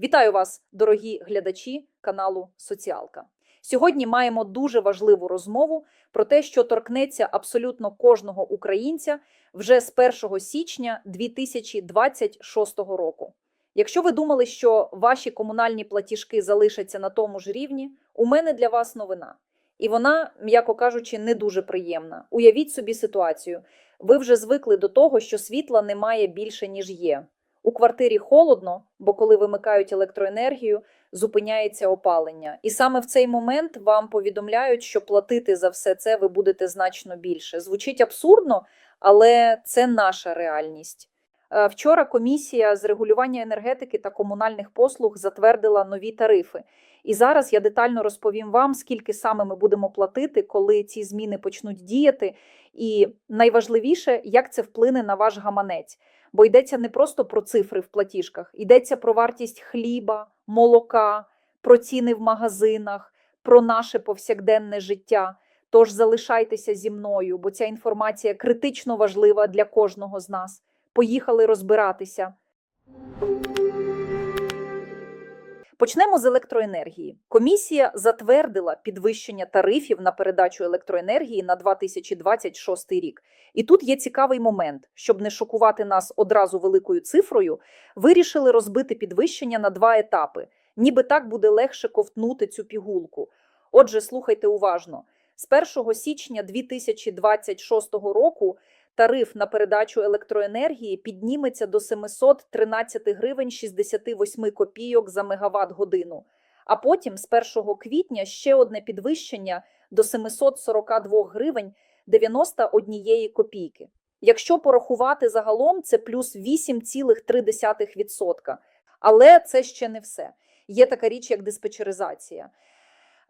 Вітаю вас, дорогі глядачі каналу Соціалка. Сьогодні маємо дуже важливу розмову про те, що торкнеться абсолютно кожного українця вже з 1 січня 2026 року. Якщо ви думали, що ваші комунальні платіжки залишаться на тому ж рівні, у мене для вас новина. І вона, м'яко кажучи, не дуже приємна. Уявіть собі ситуацію. Ви вже звикли до того, що світла немає більше, ніж є. У квартирі холодно, бо коли вимикають електроенергію, зупиняється опалення. І саме в цей момент вам повідомляють, що платити за все це ви будете значно більше. Звучить абсурдно, але це наша реальність. Е, Вчора комісія з регулювання енергетики та комунальних послуг затвердила нові тарифи. І зараз я детально розповім вам, скільки саме ми будемо платити, коли ці зміни почнуть діяти. І найважливіше, як це вплине на ваш гаманець. Бо йдеться не просто про цифри в платіжках, йдеться про вартість хліба, молока, про ціни в магазинах, про наше повсякденне життя. Тож залишайтеся зі мною, бо ця інформація критично важлива для кожного з нас. Поїхали розбиратися. Почнемо з електроенергії. Комісія затвердила підвищення тарифів на передачу електроенергії на 2026 рік. І тут є цікавий момент, щоб не шокувати нас одразу великою цифрою, вирішили розбити підвищення на два етапи. Ніби так буде легше ковтнути цю пігулку. Отже, слухайте уважно: з 1 січня 2026 року тариф на передачу електроенергії підніметься до 713 гривень 68 копійок за мегаватт годину. А потім з 1 квітня ще одне підвищення до 742 гривень 91 копійки. Якщо порахувати загалом, це плюс 8,3%. Але це ще не все. Є така річ, як диспетчеризація.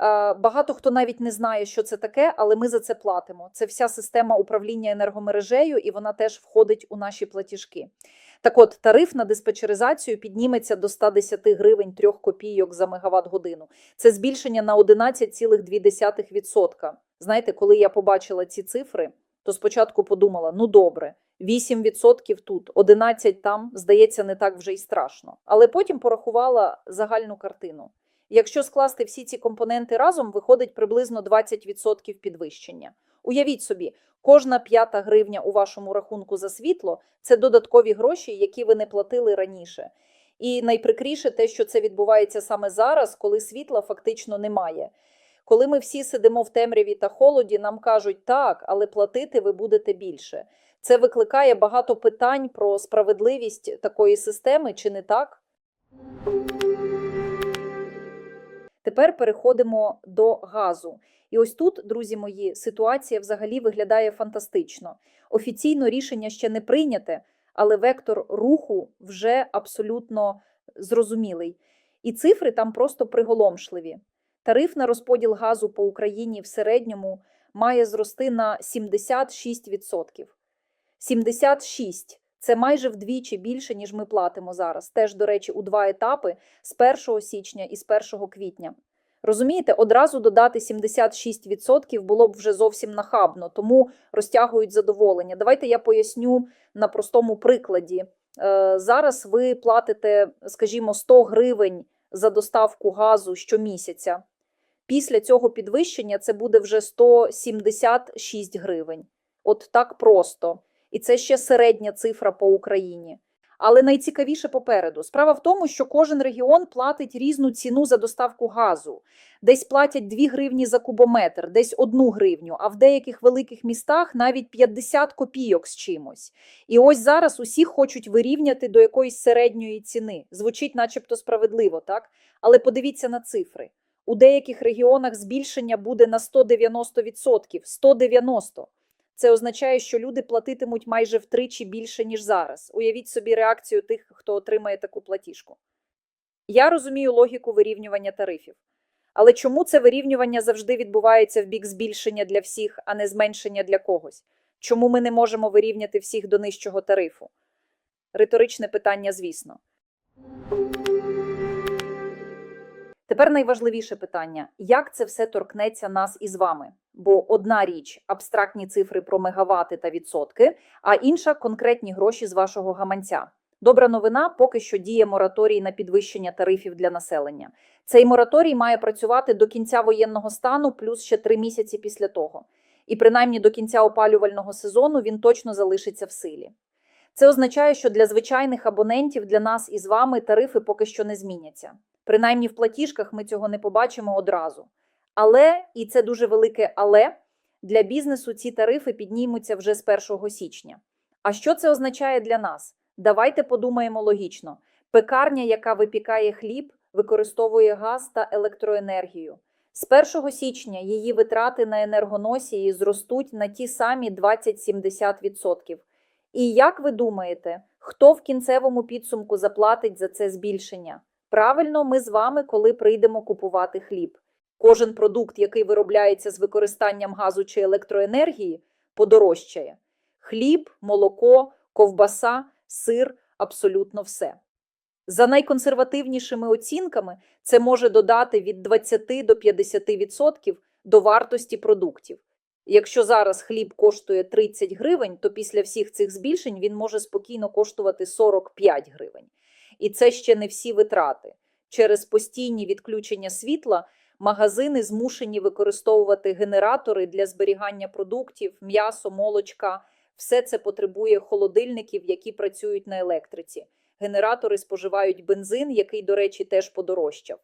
Е, Багато хто навіть не знає, що це таке, але ми за це платимо. Це вся система управління енергомережею, і вона теж входить у наші платіжки. Так от, тариф на диспетчеризацію підніметься до 110 гривень 3 копійок за мегаватт годину. Це збільшення на 11,2%. Знаєте, коли я побачила ці цифри, то спочатку подумала: ну добре, 8% тут, 11% там, здається, не так вже й страшно. Але потім порахувала загальну картину. Якщо скласти всі ці компоненти разом, виходить приблизно 20% підвищення. Уявіть собі, кожна п'ята гривня у вашому рахунку за світло це додаткові гроші, які ви не платили раніше. І найприкріше те, що це відбувається саме зараз, коли світла фактично немає. Коли ми всі сидимо в темряві та холоді, нам кажуть так, але платити ви будете більше. Це викликає багато питань про справедливість такої системи, чи не так? Тепер переходимо до газу. І ось тут, друзі мої, ситуація взагалі виглядає фантастично. Офіційно рішення ще не прийняте, але вектор руху вже абсолютно зрозумілий. І цифри там просто приголомшливі. Тариф на розподіл газу по Україні в середньому має зрости на 76%. 76 це майже вдвічі більше, ніж ми платимо зараз. Теж, до речі, у два етапи з 1 січня і з 1 квітня. Розумієте, одразу додати 76% було б вже зовсім нахабно, тому розтягують задоволення. Давайте я поясню на простому прикладі. Е, Зараз ви платите, скажімо, 100 гривень за доставку газу щомісяця. Після цього підвищення це буде вже 176 гривень. От так просто. І це ще середня цифра по Україні. Але найцікавіше попереду. Справа в тому, що кожен регіон платить різну ціну за доставку газу. Десь платять 2 гривні за кубометр, десь 1 гривню, а в деяких великих містах навіть 50 копійок з чимось. І ось зараз усі хочуть вирівняти до якоїсь середньої ціни. Звучить, начебто, справедливо, так? Але подивіться на цифри. У деяких регіонах збільшення буде на 190%. 190%. Це означає, що люди платитимуть майже втричі більше, ніж зараз. Уявіть собі реакцію тих, хто отримає таку платіжку. Я розумію логіку вирівнювання тарифів. Але чому це вирівнювання завжди відбувається в бік збільшення для всіх, а не зменшення для когось? Чому ми не можемо вирівняти всіх до нижчого тарифу? Риторичне питання, звісно. Тепер найважливіше питання: як це все торкнеться нас із вами? Бо одна річ абстрактні цифри про мегавати та відсотки, а інша конкретні гроші з вашого гаманця. Добра новина поки що діє мораторій на підвищення тарифів для населення. Цей мораторій має працювати до кінця воєнного стану, плюс ще три місяці після того. І принаймні до кінця опалювального сезону він точно залишиться в силі. Це означає, що для звичайних абонентів, для нас і з вами тарифи поки що не зміняться. Принаймні в платіжках ми цього не побачимо одразу. Але, і це дуже велике але, для бізнесу ці тарифи піднімуться вже з 1 січня. А що це означає для нас? Давайте подумаємо логічно. Пекарня, яка випікає хліб, використовує газ та електроенергію. З 1 січня її витрати на енергоносії зростуть на ті самі 20-70%. І як ви думаєте, хто в кінцевому підсумку заплатить за це збільшення? Правильно, ми з вами, коли прийдемо купувати хліб. Кожен продукт, який виробляється з використанням газу чи електроенергії, подорожчає. Хліб, молоко, ковбаса, сир абсолютно все. За найконсервативнішими оцінками, це може додати від 20 до 50% до вартості продуктів. Якщо зараз хліб коштує 30 гривень, то після всіх цих збільшень він може спокійно коштувати 45 гривень. І це ще не всі витрати. Через постійні відключення світла магазини змушені використовувати генератори для зберігання продуктів, м'ясо, молочка. Все це потребує холодильників, які працюють на електриці. Генератори споживають бензин, який, до речі, теж подорожчав.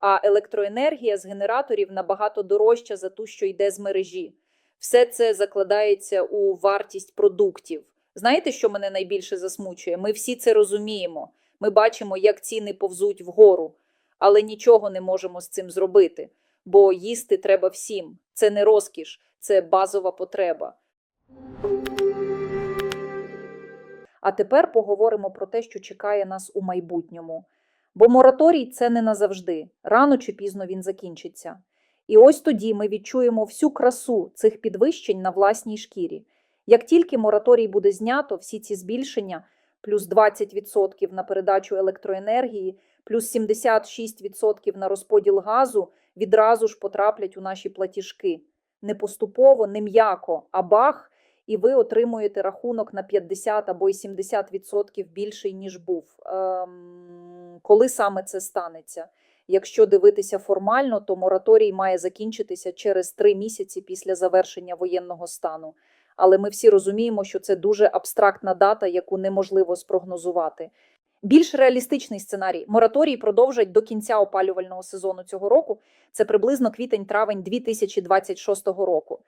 А електроенергія з генераторів набагато дорожча за ту, що йде з мережі. Все це закладається у вартість продуктів. Знаєте, що мене найбільше засмучує? Ми всі це розуміємо. Ми бачимо, як ціни повзуть вгору, але нічого не можемо з цим зробити, бо їсти треба всім. Це не розкіш, це базова потреба. А тепер поговоримо про те, що чекає нас у майбутньому. Бо мораторій це не назавжди, рано чи пізно він закінчиться. І ось тоді ми відчуємо всю красу цих підвищень на власній шкірі. Як тільки мораторій буде знято, всі ці збільшення, плюс 20% на передачу електроенергії, плюс 76% на розподіл газу, відразу ж потраплять у наші платіжки. Не поступово, не м'яко, а бах, і ви отримуєте рахунок на 50 або й 70% більший, ніж був. Ем, коли саме це станеться? Якщо дивитися формально, то мораторій має закінчитися через три місяці після завершення воєнного стану. Але ми всі розуміємо, що це дуже абстрактна дата, яку неможливо спрогнозувати. Більш реалістичний сценарій мораторій продовжать до кінця опалювального сезону цього року. Це приблизно квітень-травень 2026 року.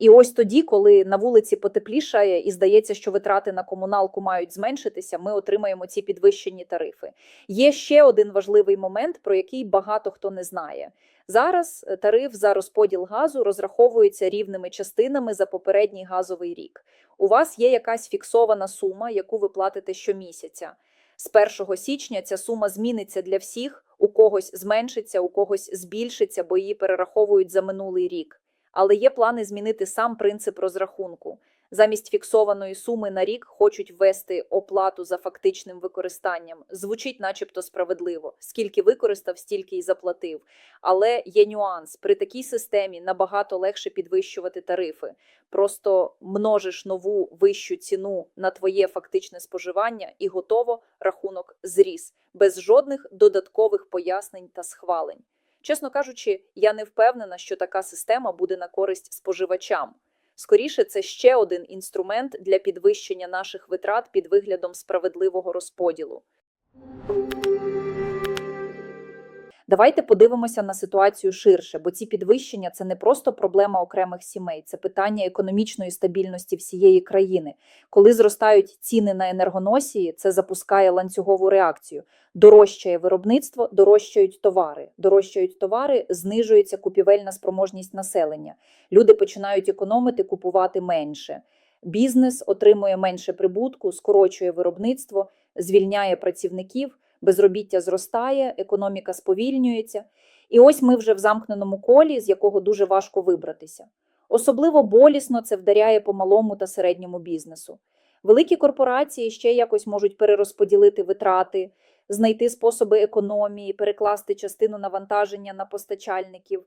І ось тоді, коли на вулиці потеплішає і здається, що витрати на комуналку мають зменшитися, ми отримаємо ці підвищені тарифи. Є ще один важливий момент, про який багато хто не знає. Зараз е, тариф за розподіл газу розраховується рівними частинами за попередній газовий рік. У вас є якась фіксована сума, яку ви платите щомісяця. З 1 січня ця сума зміниться для всіх, у когось зменшиться, у когось збільшиться, бо її перераховують за минулий рік. Але є плани змінити сам принцип розрахунку. Замість фіксованої суми на рік хочуть ввести оплату за фактичним використанням. Звучить, начебто, справедливо. Скільки використав, стільки й заплатив. Але є нюанс. При такій системі набагато легше підвищувати тарифи. Просто множиш нову вищу ціну на твоє фактичне споживання і готово рахунок зріс, без жодних додаткових пояснень та схвалень. Чесно кажучи, я не впевнена, що така система буде на користь споживачам. Скоріше, це ще один інструмент для підвищення наших витрат під виглядом справедливого розподілу. Давайте подивимося на ситуацію ширше, бо ці підвищення це не просто проблема окремих сімей, це питання економічної стабільності всієї країни. Коли зростають ціни на енергоносії, це запускає ланцюгову реакцію. Дорожчає виробництво, дорожчають товари. Дорожчають товари, знижується купівельна спроможність населення. Люди починають економити, купувати менше. Бізнес отримує менше прибутку, скорочує виробництво, звільняє працівників безробіття зростає, економіка сповільнюється. І ось ми вже в замкненому колі, з якого дуже важко вибратися. Особливо болісно це вдаряє по малому та середньому бізнесу. Великі корпорації ще якось можуть перерозподілити витрати, знайти способи економії, перекласти частину навантаження на постачальників.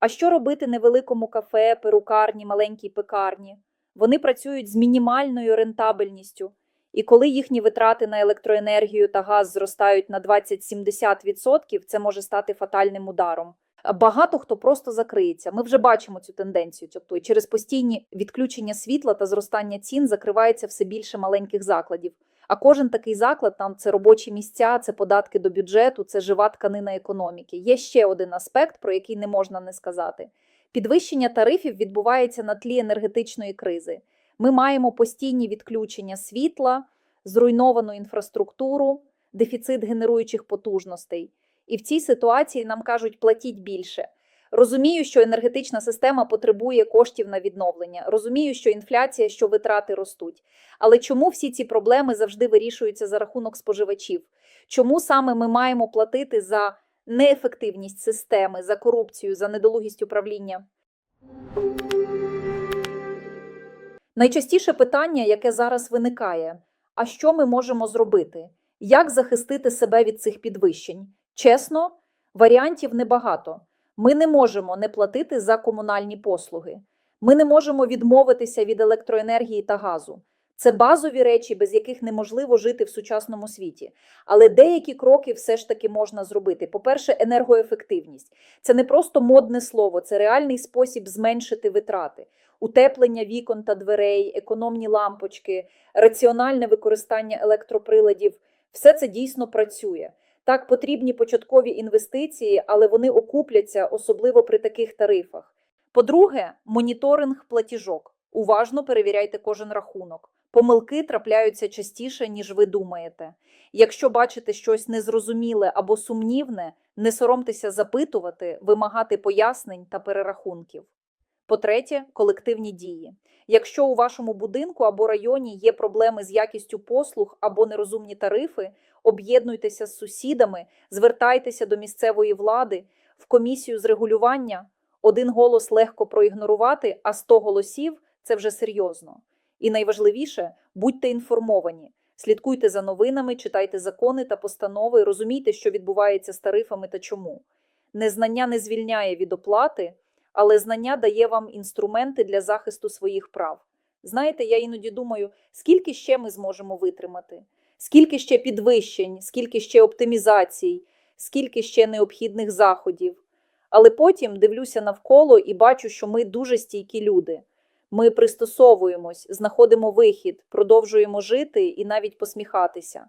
А що робити невеликому кафе, перукарні, маленькій пекарні? Вони працюють з мінімальною рентабельністю. І коли їхні витрати на електроенергію та газ зростають на 20-70%, це може стати фатальним ударом. Багато хто просто закриється. Ми вже бачимо цю тенденцію. Тобто через постійні відключення світла та зростання цін закривається все більше маленьких закладів. А кожен такий заклад там це робочі місця, це податки до бюджету, це жива тканина економіки. Є ще один аспект, про який не можна не сказати. Підвищення тарифів відбувається на тлі енергетичної кризи. Ми маємо постійні відключення світла, зруйновану інфраструктуру, дефіцит генеруючих потужностей. І в цій ситуації нам кажуть платіть більше. Розумію, що енергетична система потребує коштів на відновлення. Розумію, що інфляція, що витрати ростуть. Але чому всі ці проблеми завжди вирішуються за рахунок споживачів? Чому саме ми маємо платити за неефективність системи, за корупцію, за недолугість управління? Найчастіше питання, яке зараз виникає: а що ми можемо зробити? Як захистити себе від цих підвищень? Чесно, варіантів небагато. Ми не можемо не платити за комунальні послуги. Ми не можемо відмовитися від електроенергії та газу. Це базові речі, без яких неможливо жити в сучасному світі. Але деякі кроки все ж таки можна зробити. По-перше, енергоефективність. Це не просто модне слово, це реальний спосіб зменшити витрати, утеплення вікон та дверей, економні лампочки, раціональне використання електроприладів. Все це дійсно працює. Так, потрібні початкові інвестиції, але вони окупляться, особливо при таких тарифах. По-друге, моніторинг платіжок. Уважно перевіряйте кожен рахунок. Помилки трапляються частіше, ніж ви думаєте. Якщо бачите щось незрозуміле або сумнівне, не соромтеся запитувати, вимагати пояснень та перерахунків. По-третє, колективні дії. Якщо у вашому будинку або районі є проблеми з якістю послуг або нерозумні тарифи, об'єднуйтеся з сусідами, звертайтеся до місцевої влади, в комісію з регулювання. Один голос легко проігнорувати, а 100 голосів це вже серйозно. І найважливіше будьте інформовані. Слідкуйте за новинами, читайте закони та постанови, розумійте, що відбувається з тарифами та чому. Незнання не звільняє від оплати, але знання дає вам інструменти для захисту своїх прав. Знаєте, я іноді думаю, скільки ще ми зможемо витримати, скільки ще підвищень, скільки ще оптимізацій, скільки ще необхідних заходів. Але потім дивлюся навколо і бачу, що ми дуже стійкі люди. Ми пристосовуємось, знаходимо вихід, продовжуємо жити і навіть посміхатися.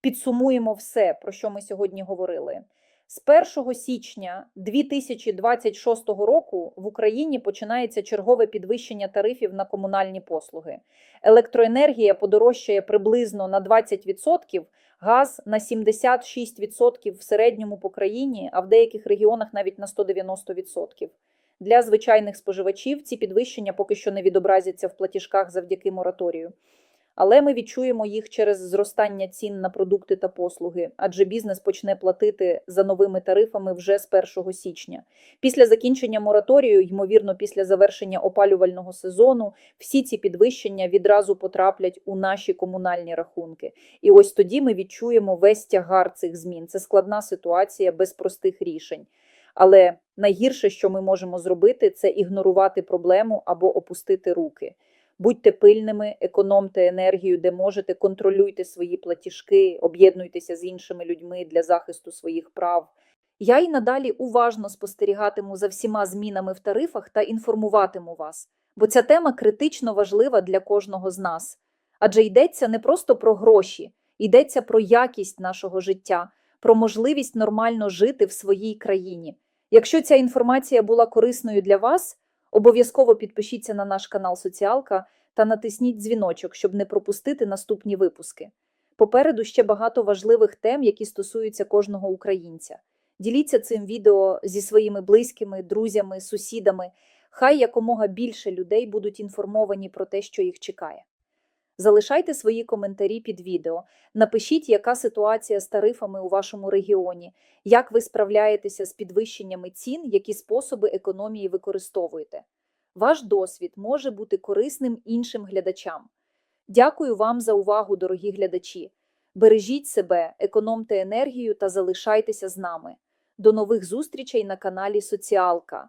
Підсумуємо все, про що ми сьогодні говорили. З 1 січня 2026 року в Україні починається чергове підвищення тарифів на комунальні послуги. Електроенергія подорожчає приблизно на 20%, газ на 76% в середньому по країні, а в деяких регіонах навіть на 190%. Для звичайних споживачів ці підвищення поки що не відобразяться в платіжках завдяки мораторію. Але ми відчуємо їх через зростання цін на продукти та послуги, адже бізнес почне платити за новими тарифами вже з 1 січня. Після закінчення мораторію, ймовірно, після завершення опалювального сезону, всі ці підвищення відразу потраплять у наші комунальні рахунки. І ось тоді ми відчуємо весь тягар цих змін. Це складна ситуація без простих рішень. Але найгірше, що ми можемо зробити, це ігнорувати проблему або опустити руки. Будьте пильними, економте енергію, де можете, контролюйте свої платіжки, об'єднуйтеся з іншими людьми для захисту своїх прав. Я і надалі уважно спостерігатиму за всіма змінами в тарифах та інформуватиму вас, бо ця тема критично важлива для кожного з нас. Адже йдеться не просто про гроші, йдеться про якість нашого життя, про можливість нормально жити в своїй країні. Якщо ця інформація була корисною для вас, Обов'язково підпишіться на наш канал Соціалка та натисніть дзвіночок, щоб не пропустити наступні випуски. Попереду ще багато важливих тем, які стосуються кожного українця. Діліться цим відео зі своїми близькими, друзями, сусідами. Хай якомога більше людей будуть інформовані про те, що їх чекає. Залишайте свої коментарі під відео. Напишіть, яка ситуація з тарифами у вашому регіоні, як ви справляєтеся з підвищеннями цін, які способи економії використовуєте. Ваш досвід може бути корисним іншим глядачам. Дякую вам за увагу, дорогі глядачі. Бережіть себе, економте енергію та залишайтеся з нами. До нових зустрічей на каналі Соціалка.